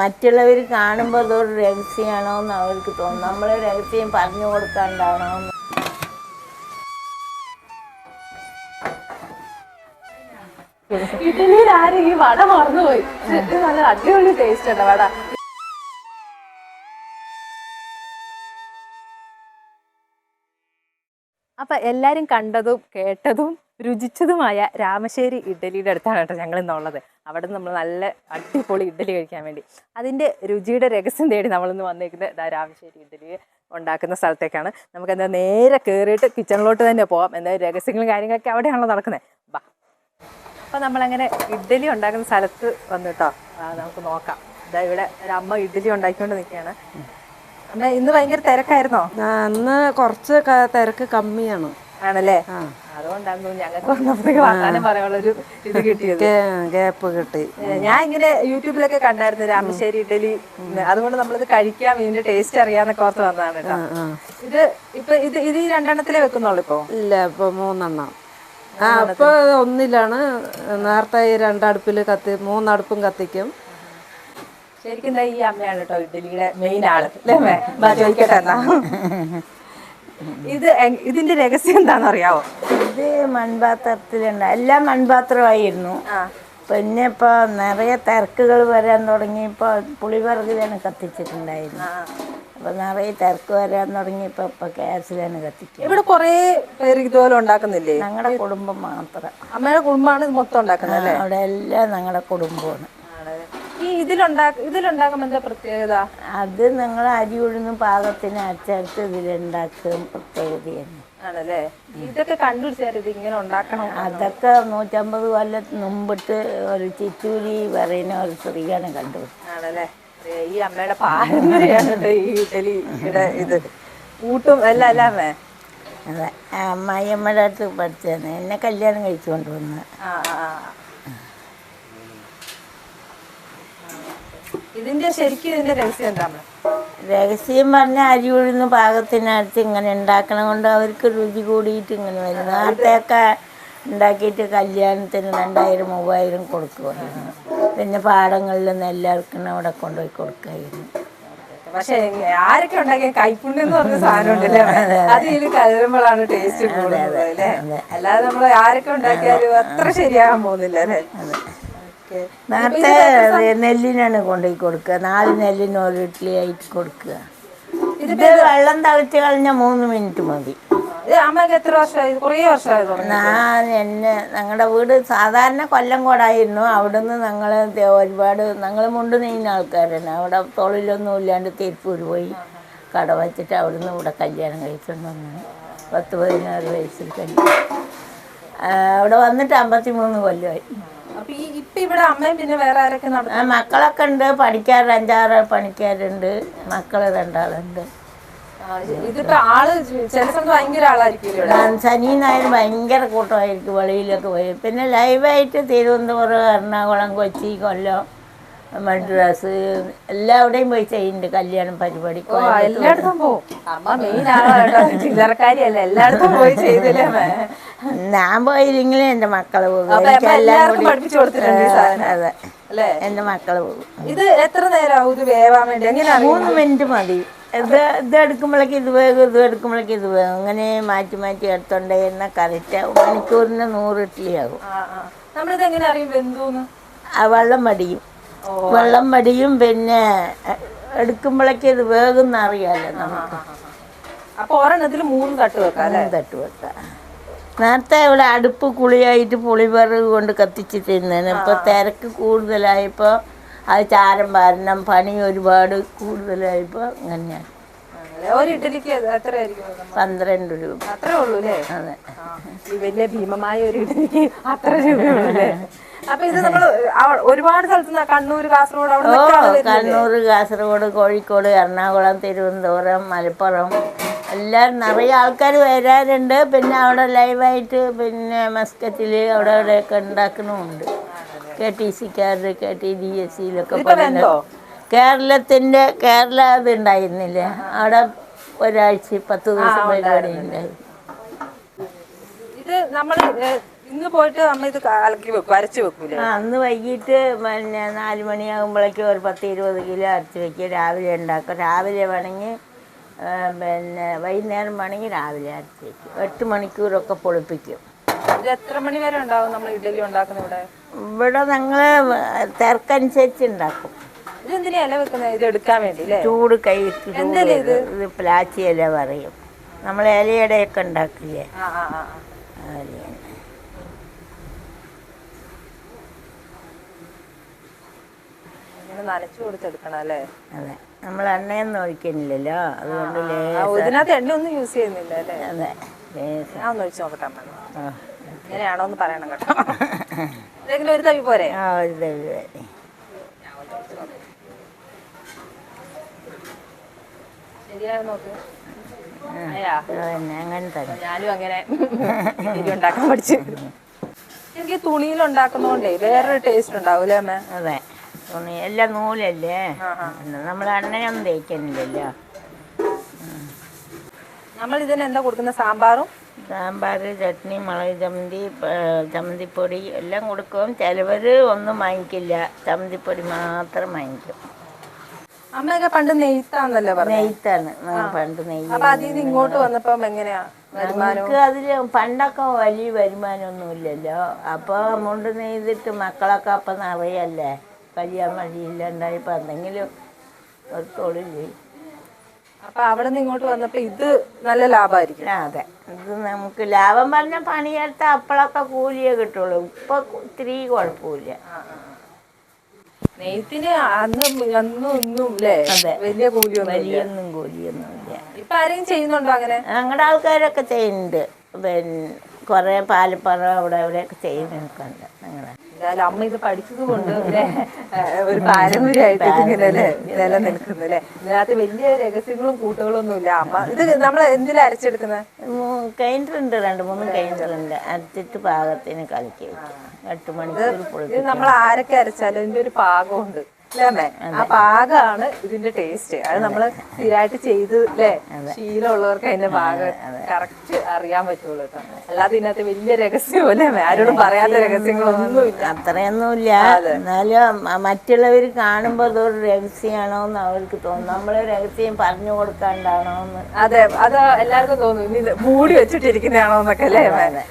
മറ്റുള്ളവർ കാണുമ്പോൾ അതൊരു രഹസ്യമാണോ എന്ന് അവർക്ക് തോന്നും. നമ്മൾ രഹസ്യം പറഞ്ഞു കൊടുക്കാണ്ടാണോ എന്ന് ഇഡലിയിൽ ആരും ഈ വട മറന്നുപോയി. നല്ല അടിപൊളി ടേസ്റ്റ് ഉണ്ട് വട. അപ്പൊ എല്ലാരും കണ്ടതും കേട്ടതും രുചിച്ചതുമായ രാമശ്ശേരി ഇഡ്ഡലിയുടെ അടുത്താണ് കേട്ടോ ഞങ്ങൾ ഇന്നുള്ളത് അവിടെ നമ്മൾ നല്ല അടിപൊളി ഇഡ്ഡലി കഴിക്കാൻ വേണ്ടി. അതിന്റെ രുചിയുടെ രഹസ്യം തേടി നമ്മളിന്ന് വന്നേക്കുന്നത് ഇതാ രാമശ്ശേരി ഇഡ്ഡലി ഉണ്ടാക്കുന്ന സ്ഥലത്തേക്കാണ്. നമുക്ക് എന്താ നേരെ കയറിയിട്ട് കിച്ചണിലോട്ട് തന്നെ പോവാം. എന്താ രഹസ്യങ്ങളും കാര്യങ്ങളൊക്കെ അവിടെയാണല്ലോ നടക്കുന്നത് ബാ അപ്പൊ നമ്മളങ്ങനെ ഇഡ്ഡലി ഉണ്ടാക്കുന്ന സ്ഥലത്ത് വന്നിട്ടോ നമുക്ക് നോക്കാം. ഇതാ ഇവിടെ ഒരു അമ്മ ഇഡ്ഡലി ഉണ്ടാക്കിക്കൊണ്ട് നിൽക്കുകയാണ്. അമ്മ ഇന്ന് ഭയങ്കര തിരക്കായിരുന്നോ? അന്ന് കുറച്ച് തിരക്ക് കമ്മിയാണ്. ആണല്ലേ? അതുകൊണ്ടാണ് തോന്നുന്നു ഞങ്ങൾക്ക് വന്നപ്പോഴേക്ക് വർത്താനം പറയാനുള്ളൊരു ഇത് കിട്ടിയത്. ഗ്യാപ്പ് കിട്ടി. ഞാൻ ഇങ്ങനെ യൂട്യൂബിലൊക്കെ കണ്ടായിരുന്നു രാമശ്ശേരി ഇഡലി. അതുകൊണ്ട് നമ്മളിത് കഴിക്കാം ഇതിന്റെ ടേസ്റ്റ് അറിയാന്നൊക്കെ ഓർത്ത് വന്നതാണ് കേട്ടോ. ഇത് ഇപ്പൊ ഇത് ഇത് ഈ രണ്ടെണ്ണത്തിലേ വെക്കുന്നുള്ളൂ ഇപ്പൊ? ഇല്ല ഇപ്പൊ മൂന്നെണ്ണം. ആ അപ്പൊ ഒന്നിലാണ്. നേരത്തെ ഈ രണ്ടടുപ്പിൽ കത്തി മൂന്നടുപ്പും കത്തിക്കും. ശരിക്കും എന്താ ഈ അമ്മയാണ് കേട്ടോ ഇഡലിയുടെ മെയിൻ ആൾ. അല്ലേ അമ്മേ? ബാ ചോദിക്കട്ടെ എന്നാ. ഇത് ഇതിന്റെ രഹസ്യം എന്താണെന്ന് അറിയാവോ ഇത് മൺപാത്രത്തിലുണ്ട്. എല്ലാം മൺപാത്രമായിരുന്നു. പിന്നെ ഇപ്പോൾ നിറയെ തിരക്കുകൾ വരാൻ തുടങ്ങിയപ്പോൾ പുളിവറകിലാണ് കത്തിച്ചിട്ടുണ്ടായിരുന്നു അപ്പോൾ നിറയെ തിരക്ക് വരാൻ തുടങ്ങിയപ്പോൾ ഇപ്പോൾ ഗ്യാസിലാണ് കത്തിക്കുക ഇവിടെ കൊറേ പേര് ഇതുപോലെ ഉണ്ടാക്കുന്നില്ലേ? ഞങ്ങളുടെ കുടുംബം മാത്രം. അമ്മയുടെ കുടുംബമാണ് ഇത് മൊത്തം ഉണ്ടാക്കുന്നത് അല്ലേ? അവിടെ എല്ലാം ഞങ്ങളുടെ കുടുംബമാണ്. ഈ ഇതിലുണ്ടാക്ക ഇതിലുണ്ടാക്കുമ്പോ എന്താ പ്രത്യേകത? അത് നിങ്ങൾ അരി ഉഴുന്ന് പാകത്തിന് അച്ചടുത്ത് ഇതിലുണ്ടാക്കും പ്രത്യേകതയാണ്. ആണല്ലേ? ഇതൊക്കെ ഇങ്ങനെ ഉണ്ടാക്കണം. അതൊക്കെ നൂറ്റമ്പത് കൊല്ലം മുമ്പിട്ട് ഒരു ചിറ്റൂരി പറയുന്ന ഒരു സ്ത്രീയാണ് കണ്ടുപിടിച്ചത്. ആണല്ലേ? ഈ അമ്മയുടെ പാരമ്പര്യമാണ് ഈ ഇഡലിയുടെ ഇത്. കൂട്ടും എല്ലാം അതെ. അമ്മായിയമ്മയുടെ അടുത്ത് പഠിച്ചതാണ്. എന്നെ കല്യാണം കഴിച്ചു കൊണ്ടുവന്നത് ആ ആ, ഇതിന്റെ ശരിക്കും ഇതിന്റെ രഹസ്യം എന്താ രഹസ്യം പറഞ്ഞ അരി ഉഴുന്ന് പാകത്തിനടുത്ത് ഇങ്ങനെ ഉണ്ടാക്കണം കൊണ്ട് അവർക്ക് രുചി കൂടിയിട്ട് ഇങ്ങനെ വരും. നേരത്തെയൊക്കെ ഉണ്ടാക്കിയിട്ട് കല്യാണത്തിന് രണ്ടായിരം മൂവായിരം കൊടുക്കുമായിരുന്നു. പിന്നെ പാടങ്ങളിൽ എല്ലാവർക്കും അവിടെ കൊണ്ടുപോയി കൊടുക്കായിരുന്നു. പക്ഷെ ആരൊക്കെ ഉണ്ടാക്കിയ കൈപ്പുണ്യം എന്ന് പറഞ്ഞ സാധനം ഉണ്ടല്ലേ? അത് ഇതിൽ കലരുമ്പോഴാണ് ടേസ്റ്റ് കൂടുതൽ അല്ലേ? അല്ലാതെ നമ്മൾ ആരൊക്കെ ഉണ്ടാക്കിയാലും അത്ര ശരിയാകാൻ പോകുന്നില്ല അല്ലേ. നേരത്തെ നെല്ലിനാണ് കൊണ്ടുപോയി കൊടുക്കുക. നാല് നെല്ലിന് ഒരു ഇഡ്ഡലി ആയിട്ട് കൊടുക്കുക. ഇത് വെള്ളം തളിച്ച് കളഞ്ഞാൽ മൂന്ന് മിനിറ്റ് മതി. അമ്മയ്ക്ക് എത്ര വർഷമായി? കുറേ വർഷമായി ഞാൻ എന്നെ ഞങ്ങളുടെ വീട് സാധാരണ കൊല്ലം കോടായിരുന്നു. അവിടുന്ന് ഞങ്ങൾ ഒരുപാട് ഞങ്ങൾ മുണ്ട് നീങ്ങുന്ന ആൾക്കാരാണ്. അവിടെ തൊഴിലൊന്നും ഇല്ലാണ്ട് തിരുപ്പൂർ പോയി കട വച്ചിട്ട് അവിടുന്ന് ഇവിടെ കല്യാണം കഴിച്ചുകൊണ്ട് വന്നു. പത്ത് പതിനാറ് വയസ്സിൽ കല്യാണം. അവിടെ വന്നിട്ട് അമ്പത്തി മൂന്ന് കൊല്ലമായി. അപ്പൊ ഈ ഇപ്പൊ ഇവിടെ അമ്മയും പിന്നെ വേറെ ആരൊക്കെ നടത്തും മക്കളൊക്കെ ഉണ്ട്. പണിക്കാർ അഞ്ചാറ് പണിക്കാരുണ്ട്. മക്കൾ രണ്ടാളുണ്ട്. ഇതിപ്പോ ആൾ ചില സമയത്ത് ഭയങ്കര ആളായിരിക്കും ഇവിടെ? ശനി ഞായർ ഭയങ്കര കൂട്ടമായിരിക്കും വെളിയിലൊക്കെ പോയി. പിന്നെ ലൈവായിട്ട് തിരുവനന്തപുരം എറണാകുളം കൊച്ചി കൊല്ലം മദ്രാസ് എല്ലാവിടെയും പോയി ചെയ്യുന്നുണ്ട് കല്യാണം പരിപാടി. ഓ എല്ലായിടത്തും പോവും. അമ്മ മെയിൻ ചില്ലറക്കാരിയല്ല. എല്ലായിടത്തും പോയി ചെയ്തില്ലേ അമ്മേ? ഞാൻ പോയില്ലെങ്കിലും എന്റെ മക്കൾ പോകും. എല്ലാവർക്കും പഠിപ്പിച്ചു കൊടുത്തിട്ടുണ്ട് അതെ. എന്റെ മക്കൾ പോകും. ഇത് എത്ര നേരമാവും ഇത് വേവാൻ വേണ്ടി? എങ്ങനെയാണ് മൂന്ന് മിനിറ്റ് മതി. ഇത് ഇത് എടുക്കുമ്പോഴേക്ക് ഇത് വേഗം ഇത് എടുക്കുമ്പോഴേക്ക് ഇത് വേഗം അങ്ങനെ മാറ്റി മാറ്റി എടുത്തോണ്ടേ എടുത്തോണ്ടേന്ന കറക്റ്റ് മണിക്കൂറിന് നൂറ് ഇഡ്ഡലിയാകും നമ്മളിത് എങ്ങനെ അറിയും? വെന്തൂന്ന്? ആ വെള്ളം മടിയും. വെള്ളം മടിയും പിന്നെ എടുക്കുമ്പോഴേക്ക് ഇത് വേഗം അറിയാമല്ലോ നമുക്ക്. അപ്പൊ ഒരെണ്ണത്തിൽ മൂന്ന് തട്ട് വെക്കാം തട്ട് വെക്കാം. നേരത്തെ ഇവിടെ അടുപ്പ് കുളിയായിട്ട് പുളിവിറക് കൊണ്ട് കത്തിച്ച് തിന്നേന് ഇപ്പോൾ തിരക്ക് കൂടുതലായപ്പോൾ അത് ചാരം പാരണം പണി ഒരുപാട് കൂടുതലായപ്പോൾ അങ്ങനെയാണ്? ഒരു ഇഡലിക്ക് പന്ത്രണ്ട് രൂപ. അത്രേ ഉള്ളൂ അതെ. വലിയ ഭീമമായ ഒരു ഇഡലിക്ക് അത്ര രൂപയുള്ളൂ അല്ലേ? അപ്പൊ ഇത് നമ്മൾ ഒരുപാട് സ്ഥലത്ത് കണ്ണൂർ കാസർഗോഡ് അവിടെ കണ്ണൂർ കാസർഗോഡ് കോഴിക്കോട് എറണാകുളം തിരുവനന്തപുരം മലപ്പുറം. എല്ലാവരും നിറയെ ആൾക്കാർ വരാറുണ്ട്. പിന്നെ അവിടെ ലൈവായിട്ട് പിന്നെ മസ്കറ്റിൽ അവിടെ അവിടെയൊക്കെ ഉണ്ടാക്കണമുണ്ട്. കെ ടി സിക്കാർ കെ ടി ഡി എസ് സിയിലൊക്കെ കേരളത്തിന്റെ കേരള ഇത് ഉണ്ടായിരുന്നില്ലേ. അവിടെ ഒരാഴ്ച പത്ത് ദിവസം പരിപാടി ഉണ്ടായി. ഇത് നമ്മൾ ഇന്ന് പോയിട്ട് നമ്മൾ ഇത് കലക്കി വെക്കും അരച്ച് വെക്കൂലേ? ആ അന്ന് വൈകിട്ട് പിന്നെ നാല് മണിയാകുമ്പോഴേക്കും ഒരു പത്ത് ഇരുപത് കിലോ അരച്ച് വെക്കുക രാവിലെ ഉണ്ടാക്കും. രാവിലെ വേണമെങ്കിൽ പിന്നെ വൈകുന്നേരം വേണമെങ്കിൽ രാവിലെ വയ്ക്കും എട്ട് മണിക്കൂറൊക്കെ പൊളിപ്പിക്കും. ഇത് എത്ര മണി വരെ ഉണ്ടാവും നമ്മൾ ഇഡ്ഡലി ഉണ്ടാക്കുന്ന ഇവിടെ? ഇവിടെ ഞങ്ങൾ തിരക്കനുസരിച്ച് ഉണ്ടാക്കും. ഇതെന്തിനാ ഇല വെക്കുന്നത്? ഇത് എടുക്കാൻ വേണ്ടി അല്ലേ? ചൂട് കൈ ഇത്? പ്ലാച്ചി ഇല പറയും. നമ്മൾ ഇലയുടെയൊക്കെ ഉണ്ടാക്കില്ലേ? ആ ആ ആ. ഇങ്ങനെ നനച്ചു കൊടുത്തെടുക്കണം അല്ലേ? അതെ. നമ്മൾ എണ്ണയൊന്നും ഒഴിക്കുന്നില്ലല്ലോ. അതുകൊണ്ട് ഇതിനകത്ത് എണ്ണ ഒന്നും യൂസ് ചെയ്യുന്നില്ല അല്ലേ? അതെ ഞാൻ ഒന്ന് ഒഴിച്ചു നോക്കട്ടെ അമ്മ. ഇങ്ങനെയാണോ എന്ന് പറയണം കേട്ടോ. ഇതെങ്കിലും ഒരു തവി പോരെ? ആ ഒരു തവി മതി. ശരിയാണ് നോക്ക്. ഞാനും അങ്ങനെ ഉണ്ടാക്കാൻ പഠിച്ചു. എനിക്ക് തുണിയിൽ ഉണ്ടാക്കുന്നോണ്ടേ വേറൊരു ടേസ്റ്റ് ഉണ്ടാവൂലേ അമ്മ? അതെ. തുണി. എല്ലാം നൂലല്ലേ? നമ്മൾ അണ്ണനൊന്നും തേക്കുന്നില്ലല്ലോ നമ്മൾ ഇതിന് എന്താ കൊടുക്കുന്ന? സാമ്പാറും? സാമ്പാർ ചട്നി മുളക് ചമ്മന്തി ചമ്മന്തിപ്പൊടി എല്ലാം കൊടുക്കും. ചിലവർ ഒന്നും വാങ്ങിക്കില്ല. ചമ്മന്തിപ്പൊടി മാത്രം വാങ്ങിക്കും. അമ്മയൊക്കെ പണ്ട് നെയ്ത്താന്നല്ലേ നെയ്ത്താണ്. പണ്ട് നെയ്ത്ത് ഇങ്ങോട്ട് വന്നപ്പോ എങ്ങനെയാ നമുക്ക് അതിൽ പണ്ടൊക്കെ വലിയ വരുമാനമൊന്നുമില്ലല്ലോ. അപ്പോൾ മുണ്ട് നെയ്തിട്ട് മക്കളൊക്കെ അപ്പം നിറയല്ലേ? കല്യാണം വഴിയില്ലാണ്ടായപ്പോൾ എന്തെങ്കിലും ഒരു തൊഴിൽ ചെയ്യും അപ്പൊ അവിടെ നിന്ന് ഇങ്ങോട്ട് വന്നപ്പോ ഇത് നല്ല ലാഭമായിരിക്കും അതെ. ഇത് നമുക്ക് ലാഭം പറഞ്ഞ പണിയെടുത്ത അപ്പോഴൊക്കെ കൂലിയേ കിട്ടുള്ളൂ. ഇപ്പൊ ഇത്തിരി കുഴപ്പമില്ല. നെയ്ത്തിന് അന്ന് അന്നും ഇന്നും അല്ലേ. വലിയ കൂലിയൊന്നും ഇല്ല. വലിയൊന്നും കൂലിയൊന്നുമില്ല. ഇപ്പൊ ആരെയും ചെയ്യുന്നുണ്ടോ അങ്ങനെ? ഞങ്ങളുടെ ആൾക്കാരൊക്കെ ചെയ്യുന്നുണ്ട്. പിന്നെ കുറേ പാലപ്പറ അവിടെ അവിടെയൊക്കെ ചെയ്ത് നിൽക്കുന്നുണ്ട്. ഞങ്ങളെ എന്തായാലും അമ്മ ഇത് പഠിച്ചത് കൊണ്ട് ഒരു പാരമ്പര്യമായിട്ട് ഇങ്ങനെ നിലനിൽക്കുന്നു അല്ലേ ഇതിനകത്ത് വലിയ രഹസ്യങ്ങളും കൂട്ടുകളും ഒന്നും ഇല്ല. അമ്മ ഇത് നമ്മൾ എന്തിനാ അരച്ചെടുക്കുന്നത് കൈൻഡറുണ്ട് രണ്ട് മൂന്ന് കൈൻഡറുണ്ട് അരച്ചിട്ട് പാകത്തിന് കളിക്കും എട്ട് മണിക്കൂർ നമ്മൾ ആരൊക്കെ അരച്ചാലും ഇതിന്റെ ഒരു പാകമുണ്ട്. അല്ലേ? ആകാണ് ആ പാകമാണ് ഇതിന്റെ ടേസ്റ്റ് അത് നമ്മൾ സ്ഥിരമായിട്ട് ചെയ്ത് അല്ലേ ശീലമുള്ളവർക്ക് അതിന്റെ ഭാഗം കറക്റ്റ് അറിയാൻ പറ്റുള്ളൂ അല്ലാതെ ഇതിനകത്ത് വലിയ രഹസ്യം അല്ലേ? ആരോടും പറയാത്ത രഹസ്യങ്ങളൊന്നും ഇല്ല അത്രയൊന്നുമില്ല എന്നാലും മറ്റുള്ളവർ കാണുമ്പോൾ അതൊരു രഹസ്യമാണോ എന്ന് അവർക്ക് തോന്നും. നമ്മൾ രഹസ്യം പറഞ്ഞു കൊടുക്കാണ്ടാണോന്ന്. അതെ. അത് എല്ലാവർക്കും തോന്നും. ഇനി മൂടി വെച്ചിട്ടിരിക്കുന്നതാണോ എന്നൊക്കെ അല്ലേ?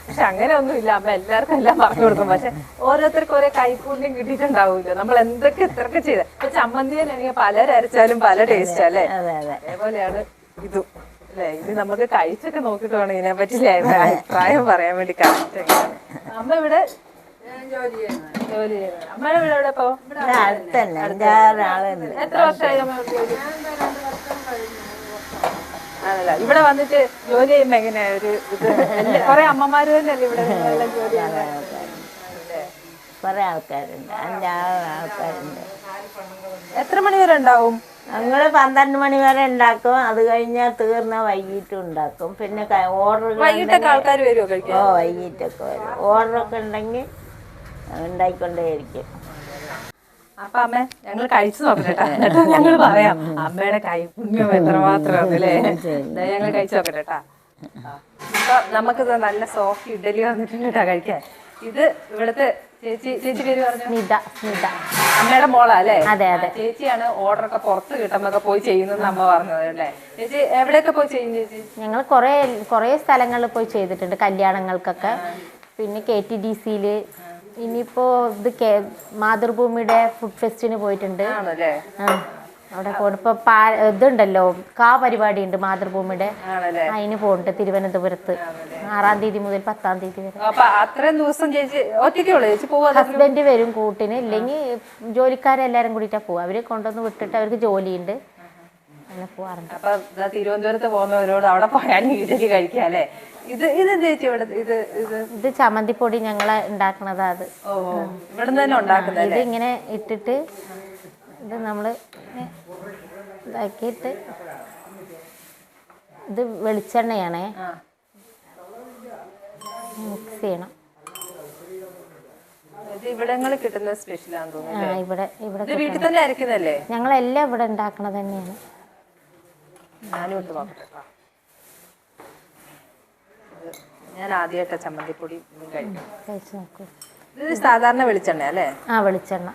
പക്ഷെ അങ്ങനെ ഒന്നും ഇല്ല അമ്മ എല്ലാവർക്കും എല്ലാം പറഞ്ഞു കൊടുക്കും. പക്ഷെ ഓരോരുത്തർക്കും ഓരോ കൈപ്പുണ്യം കിട്ടിയിട്ടുണ്ടാവില്ല. നമ്മൾ എന്തൊക്കെ ഇത്രയൊക്കെ ചെയ്ത. ഇപ്പൊ ചമ്മന്തിയാണെങ്കിൽ പലരരച്ചാലും പല ടേസ്റ്റ് അല്ലേ? അതെ അതെ. അതേപോലെയാണ് ഇതും. അല്ലേ? ഇത് നമുക്ക് കഴിച്ചൊക്കെ നോക്കിട്ട് വേണം ഇതിനെ പറ്റില്ലേ? അഭിപ്രായം പറയാൻ വേണ്ടി കറക്റ്റ് അമ്മ ഇവിടെ ജോലി ചെയ്യുന്നത്. അമ്മയുടെ വീട് എവിടെ ഇപ്പോ? ഇവിടെ അടുത്ത് തന്നെ അഞ്ചാറ് ആളുണ്ട് എത്ര വർഷമായി അമ്മ ഇവിടെ ജോലി ആണല്ലോ. ഇവിടെ വന്നിട്ട് ജോലി ചെയ്യുമ്പോ എങ്ങനെയാ? ഒരു ഇത് കൊറേ അമ്മമാര് തന്നെയല്ലേ ഇവിടെ ജോലി ചെയ്യുന്നത്? കൊറേ ആൾക്കാരുണ്ട്. അഞ്ചാറ് ആൾക്കാരുണ്ട്. എത്ര മണി വരെ ഉണ്ടാവും? ഞങ്ങൾ പന്ത്രണ്ട് മണി വരെ ഉണ്ടാക്കും. അത് കഴിഞ്ഞാൽ തീർന്ന വൈകിട്ട് ഉണ്ടാക്കും. പിന്നെ ഓർഡർ വൈകിട്ടൊക്കെ ആൾക്കാർ വരുമോ ഓ വൈകിട്ടൊക്കെ വരും. ഓർഡറൊക്കെ ഉണ്ടെങ്കിൽ ഉണ്ടായിക്കൊണ്ടേയിരിക്കും. അപ്പൊ അമ്മ ഞങ്ങൾ കഴിച്ചു നോക്കട്ടെ ട്ടാ. എന്നിട്ട് ഞങ്ങൾ പറയാം അമ്മയുടെ കൈപുണ്യം എത്രമാത്രം അല്ലേ ഞങ്ങൾ കഴിച്ചു നോക്കട്ടെ ട്ടാ. അപ്പൊ നമുക്കിത് നല്ല സോഫ്റ്റ് ഇഡലി വന്നിട്ടുണ്ട് കേട്ടോ കഴിക്കാൻ. ഇത് ഇവിടുത്തെ ചേച്ചി ചേച്ചി പേര് പറഞ്ഞു? സ്മിത സ്മിത. അമ്മയുടെ മോളാ അല്ലേ അതെ, അതെ. ചേച്ചിയാണ് ഓർഡർ ഒക്കെ പുറത്ത് കിട്ടുമ്പോ പോയി ചെയ്യുന്നെന്ന് അമ്മ പറഞ്ഞത് അല്ലേ? ചേച്ചി എവിടെയൊക്കെ പോയി ചെയ്യും ചേച്ചി? ഞങ്ങൾ കുറേ കുറേ സ്ഥലങ്ങളിൽ പോയി ചെയ്തിട്ടുണ്ട് കല്യാണങ്ങൾക്കൊക്കെ. പിന്നെ കെ ടി ഡി സിയിൽ ഇനിയിപ്പോ ഇത് മാതൃഭൂമിയുടെ ഫുഡ് ഫെസ്റ്റിന് പോയിട്ടുണ്ട്. ആണല്ലേ? ആ. അവിടെ പോയിട്ട് ഇപ്പോൾ ഇതുണ്ടല്ലോ കാ പരിപാടി ഉണ്ട് മാതൃഭൂമിയുടെ അതിന് പോകുന്നുണ്ട് തിരുവനന്തപുരത്ത്. ആറാം തീയതി മുതൽ പത്താം തീയതി വരെ. അത്രയും ദിവസം ചേച്ചി പോവാ ഹസ്ബൻഡ് വരും കൂട്ടിന്. ഇല്ലെങ്കിൽ ജോലിക്കാരെല്ലാരും കൂടിട്ടാ പോവുക അവർ കൊണ്ടുവന്ന് വിട്ടിട്ട് അവർക്ക് ജോലിയുണ്ട്. അങ്ങനെ പോവാറുണ്ട്. അപ്പൊ തിരുവനന്തപുരത്ത് പോകുന്നവരോട് അവിടെ പോയാൽ ഇഡലി കഴിക്കാം അല്ലേ? ഇത് ഇത് ചേച്ചി ഇവിടെ ഇത് ഇത്? ഇത് ചമ്മന്തിപ്പൊടി ഞങ്ങളെ ഉണ്ടാക്കണതാ അത്. ഇവിടെ തന്നെ ഉണ്ടാക്കുന്നത് ഇത് ഇങ്ങനെ ഇട്ടിട്ട് ഇത് നമ്മൾ ഇതാക്കിയിട്ട് ഇത് വെളിച്ചെണ്ണയാണേ. മിക്സ് ചെയ്യണം. ഇവിടങ്ങളിൽ കിട്ടുന്ന സ്പെഷ്യലാന്ന് തോന്നുന്നു ഇവിടെ വീട്ടിൽ തന്നെ അരക്കുന്നല്ലേ ഞങ്ങളെല്ലാം ഇവിടെ ഉണ്ടാക്കണത് തന്നെയാണ്. ഞാനും ഇട്ട് നോക്കട്ടെ ഞാൻ ആദ്യമായിട്ട് ചമ്മന്തിപ്പൊടി കഴിച്ച് നോക്കൂ. ഇത് സാധാരണ വെളിച്ചെണ്ണ അല്ലേ? ആ വെളിച്ചെണ്ണ.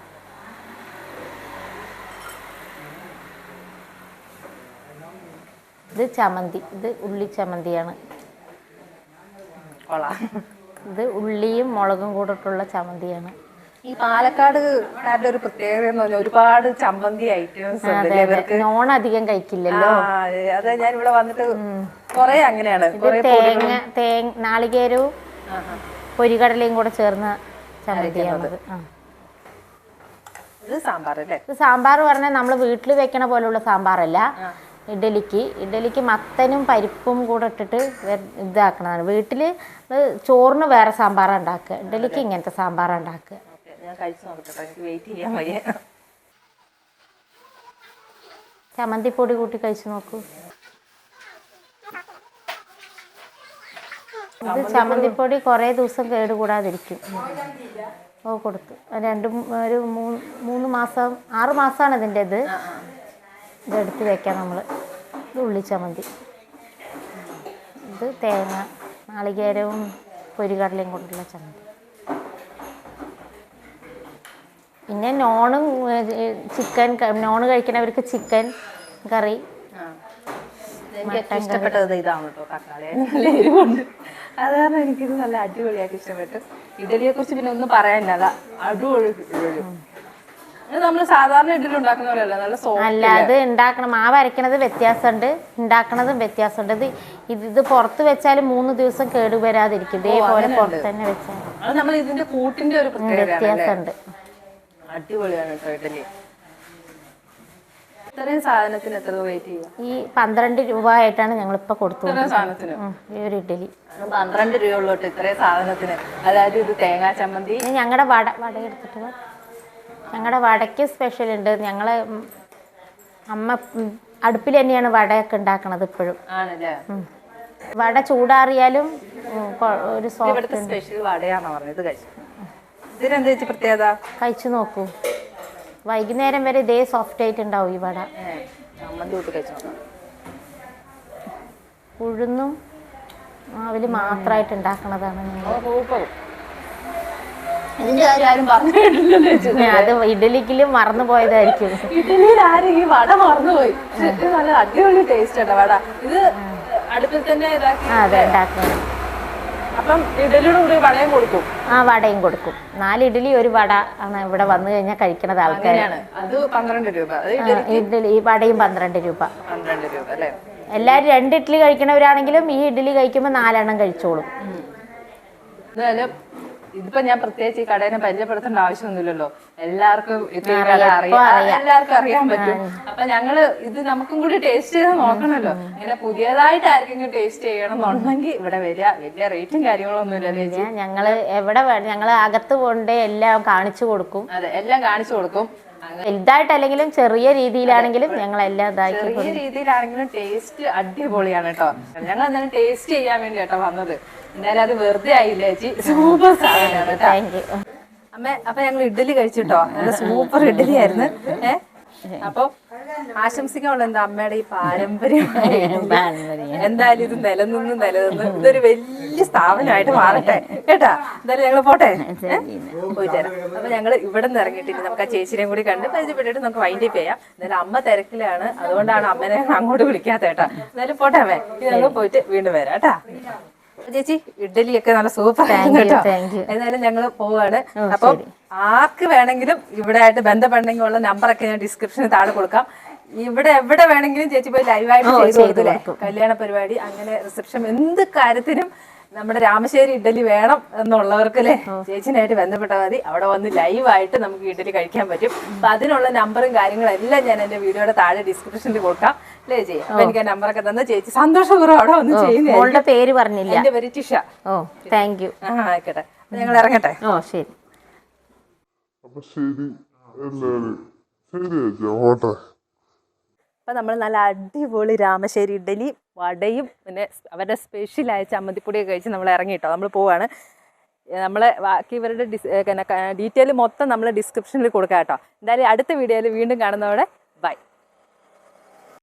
ഇത് ചമന്തി ഇത് ഉള്ളി ചമന്തിയാണ് കൊള്ളാം. ഇത് ഉള്ളിയും മുളകും കൂടിട്ടുള്ള ചമന്തിയാണ് ചമ്മന്തിയാണ്. ഈ പാലക്കാട് ഒരു പ്രത്യേകത എന്ന് പറഞ്ഞാൽ ഒരുപാട് ചമ്മന്തി ഐറ്റംസ് ഉണ്ട് അതെ അതെ. ഇവർക്ക് നോൺ അധികം കഴിക്കില്ലല്ലോ. ആ, അതെ ഞാൻ ഇവിടെ വന്നിട്ട് കൊറേ അങ്ങനെയാണ്. ഇത് കൊറേ തേങ്ങ തേങ്ങ നാളികേരവും പൊരികടലയും കൂടെ ചേർന്ന ചമ്മന്തിയാണത് ആ. ഇത് സാമ്പാർ അല്ലേ ഇത് സാമ്പാർ പറഞ്ഞാൽ നമ്മൾ വീട്ടിൽ വെക്കണ പോലുള്ള സാമ്പാറല്ല. ഇഡലിക്ക്. ഇഡലിക്ക് മത്തനും പരിപ്പും കൂടെ ഇട്ടിട്ട് ഇതാക്കണതാണ്. വീട്ടിൽ ചോറിന് വേറെ സാമ്പാറാണ് ഉണ്ടാക്കുക. ഇഡലിക്ക് ഇങ്ങനത്തെ സാമ്പാറാണ് ഉണ്ടാക്കുക. ചമ്മന്തിപ്പൊടി കൂട്ടി കഴിച്ചു നോക്കൂ. ഇത് ചമ്മന്തിപ്പൊടി കുറേ ദിവസം കേടുകൂടാതിരിക്കും. ഓ കൊടുത്തു. രണ്ട് ഒരു മൂന്ന് മൂന്ന് മാസം ആറ് മാസമാണ് ഇതിന്റെ ഇത് ഇതെടുത്ത് വെക്കാം നമ്മൾ ഇത് ഉള്ളിച്ചമന്തി ഇത് തേങ്ങ നാളികേരവും പൊരികടലയും കൊണ്ടുള്ള ചമ്മന്തി. പിന്നെ നോണും ചിക്കൻ നോണ് കഴിക്കുന്നവർക്ക് ചിക്കൻ കറി. ഇഷ്ടപ്പെട്ടത് ഇതാണ് കേട്ടോ തക്കാളി. നല്ല എരിവുണ്ട് അത് കാരണം എനിക്കിത് നല്ല അടിപൊളിയായിട്ട് ഇഷ്ടപ്പെട്ടു ഇഡലിയെ കുറിച്ച് പിന്നെ ഒന്നും പറയാനില്ല. അതാ അടിപൊളി നമ്മൾ സാധാരണ ഇഡ്ഡലി ഉണ്ടാക്കുന്ന പോലെയല്ല നല്ല സോഫ്റ്റ് അല്ല അത് ഉണ്ടാക്കണം. മാവ് അരക്കണത് വ്യത്യാസമുണ്ട്. ഉണ്ടാക്കണതും വ്യത്യാസമുണ്ട്. ഇത് ഇത് ഇത് പുറത്ത് വെച്ചാൽ മൂന്ന് ദിവസം കേടുവരാതിരിക്കും ഇതേപോലെ പുറത്ത് തന്നെ വെച്ചാൽ. അത് നമ്മൾ ഇതിന്റെ കൂട്ടിന്റെ ഒരു പ്രത്യേകതയാണ്? വ്യത്യാസമുണ്ട്. അടിപൊളിയാണ് കേട്ടോ ഇഡലി ഇത്രയും സാധനത്തിന് എത്ര ചെയ്യുക ഈ പന്ത്രണ്ട് രൂപ ആയിട്ടാണ് ഞങ്ങളിപ്പോൾ കൊടുത്തു ഇത്രയും സാധനത്തിന്? ഈ ഒരു ഇഡ്ഡലി. പന്ത്രണ്ട് രൂപ ഉള്ളൂ കേട്ടോ ഇത്രയും സാധനത്തിന്. അതായത് ഇത് തേങ്ങാ ചമ്മന്തി. ഞങ്ങളുടെ വട വട എടുത്തിട്ട് വാ. ഞങ്ങളുടെ വടയ്ക്ക് സ്പെഷ്യൽ ഉണ്ട് ഞങ്ങളെ അമ്മ അടുപ്പിൽ തന്നെയാണ് വടയൊക്കെ ഉണ്ടാക്കണത് ഇപ്പോഴും. വട ചൂടാറിയാലും ഒരു സ്പെഷ്യൽ വടയാണോ പറഞ്ഞത്? ഇത് കഴിച്ചു. ഇതിനെന്താ ചേച്ചി പ്രത്യേകത? കഴിച്ചു നോക്കൂ. വൈകുന്നേരം വരെ ഇതേ സോഫ്റ്റ് ആയിട്ട് ഉണ്ടാവും ഈ വട. ഉഴുന്നും അവർ മാത്രമായിട്ട് ഉണ്ടാക്കണതാണ് ഇതിന്റെ കാര്യം ആരും അത് ഇഡലിക്കിലും മറന്നു പോയതായിരിക്കും. ഇഡലിയിൽ ആരും ഈ വട മറന്നുപോയി. നല്ല അടിപൊളി ടേസ്റ്റ് ആണ് വട. ഇത് അടുപ്പിൽ തന്നെ അതെ ഉണ്ടാക്കുന്നത് അപ്പം ഇഡലിയുടെ കൂടെ വടയും കൊടുക്കും. ആ വടയും കൊടുക്കും. നാല് ഇഡലി ഒരു വട ആണ് ഇവിടെ വന്നു കഴിഞ്ഞാൽ കഴിക്കണത് ആൾക്കാരാണ് അത് പന്ത്രണ്ട് രൂപ. ഇഡലി ഈ വടയും പന്ത്രണ്ട് രൂപ. പന്ത്രണ്ട് രൂപ അല്ലേ? എല്ലാവരും രണ്ട് ഇഡ്ഡലി കഴിക്കണവരാണെങ്കിലും ഈ ഇഡ്ഡലി കഴിക്കുമ്പോൾ നാലെണ്ണം കഴിച്ചോളും. ഇതിപ്പോ ഞാൻ പ്രത്യേകിച്ച് ഈ കടേനെ പരിചയപ്പെടുത്തേണ്ട ആവശ്യമൊന്നുമില്ലല്ലോ. എല്ലാവർക്കും ഇത് ഈ കട അറിയാം. എല്ലാവർക്കും അറിയാൻ പറ്റും. അപ്പൊ ഞങ്ങൾ ഇത് നമുക്കും കൂടി ടേസ്റ്റ് ചെയ്ത് നോക്കണല്ലോ ഇങ്ങനെ പുതിയതായിട്ട് ആർക്കെങ്കിലും ടേസ്റ്റ് ചെയ്യണം എന്നുണ്ടെങ്കിൽ ഇവിടെ വരിക. വലിയ റേറ്റും കാര്യങ്ങളൊന്നുമില്ല ഇല്ലല്ലോ ചേച്ചി. ഞാൻ ഞങ്ങൾ എവിടെ ഞങ്ങൾ അകത്ത് കൊണ്ടേ എല്ലാം കാണിച്ചു കൊടുക്കും. അതെ എല്ലാം കാണിച്ചു കൊടുക്കും. വലുതായിട്ടല്ലെങ്കിലും ചെറിയ രീതിയിലാണെങ്കിലും ഞങ്ങൾ എല്ലാം ഇതാക്കി ചെറിയ രീതിയിലാണെങ്കിലും ടേസ്റ്റ് അടിപൊളിയാണ് കേട്ടോ. ഞങ്ങൾ എന്തായാലും ടേസ്റ്റ് ചെയ്യാൻ വേണ്ടി കേട്ടോ വന്നത്. എന്തായാലും അത് വെറുതെ ആയില്ല ചേച്ചി? സൂപ്പർ സാധനമാണ് കേട്ടോ. അമ്മ അപ്പൊ ഞങ്ങൾ ഇഡ്ഡലി കഴിച്ചിട്ടോ നല്ല സൂപ്പർ ഇഡ്ഡലി ആയിരുന്നു. ഏ? അപ്പൊ ആശംസിക്കാനുള്ള എന്താ അമ്മയുടെ ഈ പാരമ്പര്യമായ. എന്തായാലും ഇത് നിലനിന്ന് നിലനിന്ന് ഇതൊരു വലിയ സ്ഥാപനമായിട്ട് മാറട്ടെ. കേട്ടാ? എന്തായാലും ഞങ്ങൾ പോട്ടെ? പോയിട്ട് തരാം അപ്പൊ ഞങ്ങൾ ഇവിടെ നിന്ന് ഇറങ്ങിയിട്ട് നമുക്ക് ആ ചേച്ചിനെയും കൂടി കണ്ട് പരിചയപ്പെട്ടിട്ട് നമുക്ക് വൈൻഡ് അപ്പ് ചെയ്യാം. എന്തായാലും അമ്മ തിരക്കിലാണ്. അതുകൊണ്ടാണ് അമ്മനെ അങ്ങോട്ട് വിളിക്കാത്ത കേട്ടാ. എന്തായാലും പോട്ടെ അമ്മേ. ഞങ്ങൾ പോയിട്ട് വീണ്ടും വരാം കേട്ടാ. ചേച്ചി ഇഡ്ഡലിയൊക്കെ നല്ല സൂപ്പർ ആയിരുന്നു കേട്ടോ. എന്നാലും ഞങ്ങൾ പോവാണ്. അപ്പം ആർക്ക് വേണമെങ്കിലും ഇവിടെ ആയിട്ട് ബന്ധപ്പെടണമെങ്കിൽ ഉള്ള നമ്പറൊക്കെ ഞാൻ ഡിസ്ക്രിപ്ഷനിൽ താഴെ കൊടുക്കാം. ഇവിടെ എവിടെ വേണമെങ്കിലും ചേച്ചി പോയി ലൈവായിട്ട് ചെയ്തു കൊടുക്കില്ലേ കല്യാണ പരിപാടി അങ്ങനെ റിസപ്ഷൻ എന്ത് കാര്യത്തിനും നമ്മുടെ രാമശ്ശേരി ഇഡ്ഡലി വേണം എന്നുള്ളവർക്ക് അല്ലേ? ചേച്ചിനായിട്ട് ബന്ധപ്പെട്ടാൽ മതി. അവിടെ വന്ന് ലൈവായിട്ട് നമുക്ക് ഇഡ്ഡലി കഴിക്കാൻ പറ്റും. അപ്പൊ അതിനുള്ള നമ്പറും കാര്യങ്ങളും എല്ലാം ഞാൻ എന്റെ വീഡിയോയുടെ താഴെ ഡിസ്ക്രിപ്ഷനിൽ കൊടുക്കാം. അല്ലേ ചേച്ചി അപ്പൊ എനിക്ക് ആ നമ്പറൊക്കെ തന്ന ചേച്ചി സന്തോഷപൂർവം അവിടെ വന്ന് മോളുടെ പേര് പറഞ്ഞില്ല. എന്റെ പേര് ടിഷ. ഓ താങ്ക് യു ആ ആയിക്കോട്ടെ. അപ്പൊ ഞങ്ങൾ ഇറങ്ങട്ടെ. ഓ ശരി. അപ്പൊ ശരി. എല്ലാരും ശരി ചേച്ചി ഓട്ടെ അപ്പൊ നമ്മൾ നല്ല അടിപൊളി രാമശ്ശേരി ഇഡ്ഡലി വടയും പിന്നെ അവരുടെ സ്പെഷ്യൽ സ്പെഷ്യലായ ചമ്മന്തിപ്പൊടിയൊക്കെ കഴിച്ച് നമ്മൾ ഇറങ്ങിട്ടോ നമ്മൾ പോവാണ്. നമ്മളെ ബാക്കി ഇവരുടെ ഡിസ് ഡീറ്റെയിൽ മൊത്തം നമ്മൾ ഡിസ്ക്രിപ്ഷനിൽ കൊടുക്കാം കേട്ടോ. എന്തായാലും അടുത്ത വീഡിയോയിൽ വീണ്ടും കാണുന്നതോടെ ബൈ